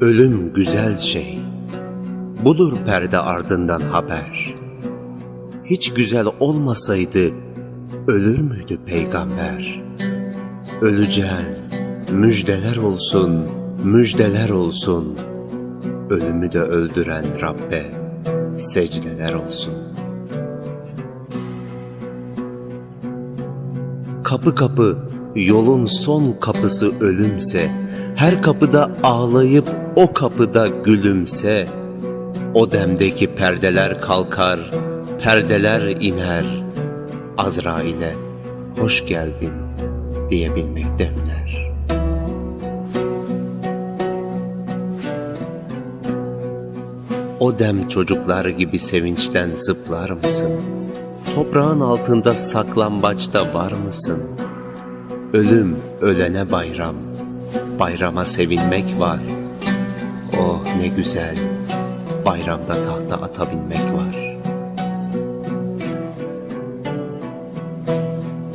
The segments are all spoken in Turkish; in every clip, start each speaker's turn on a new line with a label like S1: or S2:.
S1: Ölüm güzel şey. Budur perde ardından haber. Hiç güzel olmasaydı ölür müydü peygamber? Öleceğiz. Müjdeler olsun, müjdeler olsun. Ölümü de öldüren Rabbe secdeler olsun. Kapı kapı yolun son kapısı ölümse, her kapıda ağlayıp o kapıda gülümse, o demdeki perdeler kalkar, perdeler iner. Azrail'e hoş geldin diyebilmekte hüner. O dem çocuklar gibi sevinçten zıplar mısın? Toprağın altında saklambaçta var mısın? Ölüm ölene bayram, bayrama sevinmek var. Oh ne güzel, bayramda tahta atabilmek var.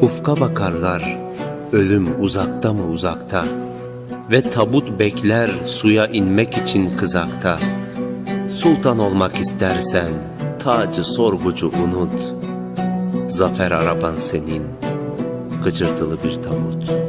S1: Ufka bakarlar, ölüm uzakta mı uzakta ve tabut bekler suya inmek için kızakta. Sultan olmak istersen tacı sorgucu unut. Zafer araban senin, gıcırtılı bir tabut.